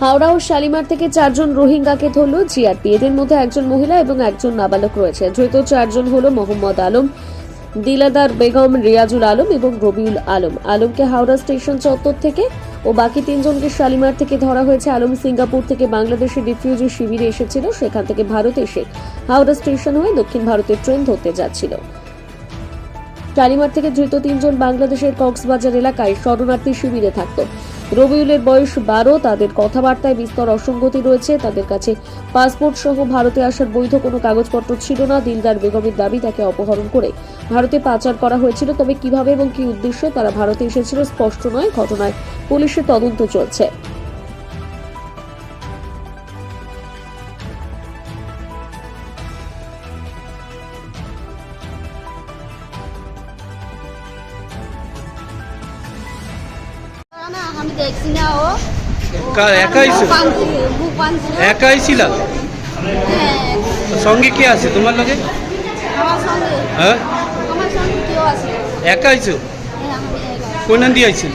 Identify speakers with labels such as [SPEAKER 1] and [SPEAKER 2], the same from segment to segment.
[SPEAKER 1] হাওড়া ও শালিমার থেকে চারজন রোহিঙ্গাকে ধরল জিআরপি। এদের মধ্যে একজন মহিলা এবং একজন নাবালক রয়েছে। ধৃত চারজন হলো মোহাম্মদ আলম, দিলাদার বেগম রিয়াজুল আলম এবং রবিউল আলম। আলমকে হাওড়া স্টেশন চত্বর থেকে ও বাকি তিনজনকে শালিমার থেকে ধরা হয়েছে। আলম সিঙ্গাপুর থেকে বাংলাদেশের রিফিউজি শিবিরে এসেছিল। সেখান থেকে ভারতে এসে হাওড়া স্টেশন হয়ে দক্ষিণ ভারতের ট্রেন ধরতে যাচ্ছিল। টালিমার থেকে ধৃত তিনজন বাংলাদেশের কক্সবাজার এলাকায় শরণার্থী শিবিরে থাকত। রবিউলের বয়স বারো, তাদের কথাবার্তায় বিস্তর অসঙ্গতি রয়েছে। তাদের কাছে পাসপোর্ট সহ ভারতে আসার বৈধ কোনো কাগজপত্র ছিল না। দিলদার বেগমের দাবি তাকে অপহরণ করে ভারতে পাচার করা হয়েছিল। তবে কীভাবে এবং কি উদ্দেশ্যে তারা ভারতে এসেছিল, স্পষ্ট নয়। ঘটনায় পুলিশের তদন্ত চলছে।
[SPEAKER 2] আমি দেখছি না ও
[SPEAKER 3] আইছো? একাই ছিলা?
[SPEAKER 2] হ্যাঁ,
[SPEAKER 3] সঙ্গে কে আছে তোমার লগে? হ্যাঁ? একা আইছো
[SPEAKER 2] হ্যাঁ, একা।
[SPEAKER 3] কোন দিয়ে আইছিল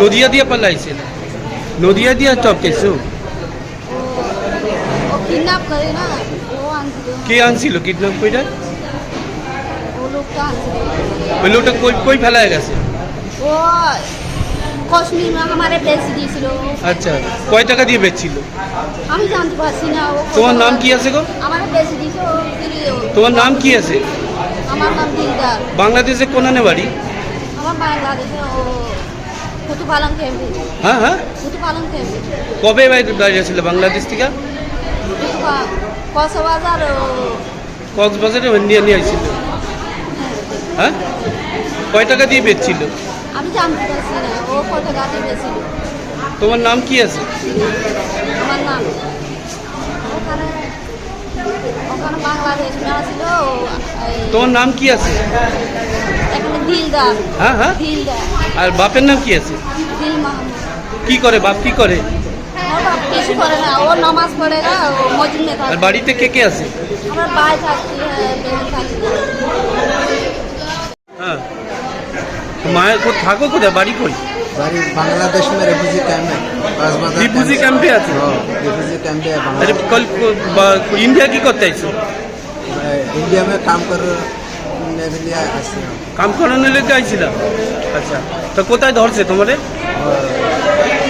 [SPEAKER 3] নদিয়া দিয়ে পালা আইছিল নদিয়া দিয়ে টপকেছো কে আনছিল কিডন্যাপ
[SPEAKER 2] আনছিল।
[SPEAKER 3] ওই লোকটা কই কই ফেলায় গেছে?
[SPEAKER 2] ও আমারে দিয়েছিল
[SPEAKER 3] আচ্ছা কয় টাকা দিয়ে বেচছিল
[SPEAKER 2] আমি জানতে পারছি না ও
[SPEAKER 3] তোমার নাম কি আছে গো
[SPEAKER 2] আমার বেশি দিয়েছে ও দিলি
[SPEAKER 3] তোমার নাম কি আছে
[SPEAKER 2] আমার নাম দিলদার
[SPEAKER 3] বাংলাদেশে কোনানে বাড়ি
[SPEAKER 2] আমার বাংলাদেশে ও কুতু পালং ক্যাম্পে
[SPEAKER 3] হ্যাঁ হ্যাঁ
[SPEAKER 2] কুতু ক্যাম্পে
[SPEAKER 3] কবে ছিল বাংলাদেশ থেকে
[SPEAKER 2] কক্সবাজার
[SPEAKER 3] নিয়ে আইছিল হ্যাঁ কয় টাকা দিয়ে বেচছিল
[SPEAKER 2] আমি জানতে পারছি না। ও কত বেশি
[SPEAKER 3] তোমার নাম কি আছে?
[SPEAKER 2] আমার নাম। ওখানে ওখানে বাংলাদেশ মেলা ছিল
[SPEAKER 3] তোমার নাম কি আছে?
[SPEAKER 2] এখানে দিলদার
[SPEAKER 3] হ্যাঁ হ্যাঁ।
[SPEAKER 2] দিলদার
[SPEAKER 3] আর বাপের নাম কি আছে?
[SPEAKER 2] দিল মাহমুদ।
[SPEAKER 3] কি করে বাপ কি করে?
[SPEAKER 2] কিছু করে না ও নামাজ পড়ে না
[SPEAKER 3] আর বাড়িতে কে কে আছে?
[SPEAKER 2] আমার ভাই
[SPEAKER 3] মায়ের কোথায় থাকো কোথায় বাড়ি কই
[SPEAKER 4] बारी बांग्लादेश में रेफ्यूजी कैंप है कक्सबाजार
[SPEAKER 3] रिफ्यूजी कैंप पे आते हो?
[SPEAKER 4] हाँ, रिफ्यूजी कैंप है
[SPEAKER 3] আরে
[SPEAKER 4] बांग्लादेश
[SPEAKER 3] কল বা- ইন্ডিয়া কি করতে আইছো
[SPEAKER 4] इंडिया में काम करने के लिए आते हैं
[SPEAKER 3] কাম করানোর লেগে আইছিলাম আচ্ছা তো কোথায় ধরছে তোমারে
[SPEAKER 4] और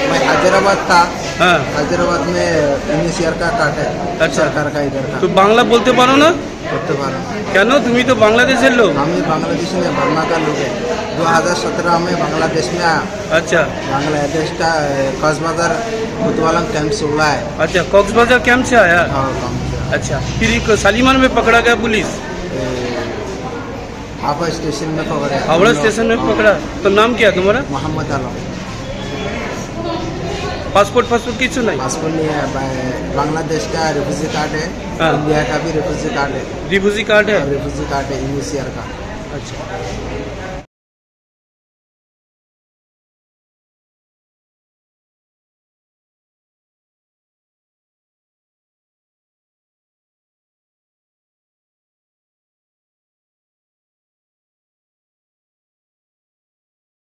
[SPEAKER 4] मैं हैदराबाद था
[SPEAKER 3] হ্যাঁ
[SPEAKER 4] हैदराबाद में उन्नीस ईयर का काट है
[SPEAKER 3] अच्छा।
[SPEAKER 4] सरकार का इधर का
[SPEAKER 3] তো বাংলা বলতে পারো না
[SPEAKER 4] करते पारो
[SPEAKER 3] কেন তুমি তো বাংলাদেশের লোক
[SPEAKER 4] हम ही बांग्लादेश में बर्मा का लोग है 2017 में बांग्लादेश में आया
[SPEAKER 3] अच्छा
[SPEAKER 4] बांग्लादेश का कक्सबाजार कुतवालम कैंप से हुआ है
[SPEAKER 3] अच्छा कॉक्सबाजार कैंप से आया
[SPEAKER 4] और काम किया
[SPEAKER 3] अच्छा फिर एक शालीमार में पकड़ा गया पुलिस
[SPEAKER 4] हावड़ा स्टेशन में पकड़े
[SPEAKER 3] हावड़ा स्टेशन में पकड़ा तो नाम क्या है तुम्हारा
[SPEAKER 4] मोहम्मद आलम
[SPEAKER 3] पासपोर्ट पासपोर्ट किच्छु नहीं
[SPEAKER 4] पासपोर्ट नहीं है बा- बांग्लादेश का रिफ्यूजी कार्ड है
[SPEAKER 3] हाँ।
[SPEAKER 4] इंडिया का भी रिफ्यूजी कार्ड है
[SPEAKER 3] रिफ्यूजी कार्ड है
[SPEAKER 4] रिफ्यूजी कार्ड है यूसीआर का
[SPEAKER 3] अच्छा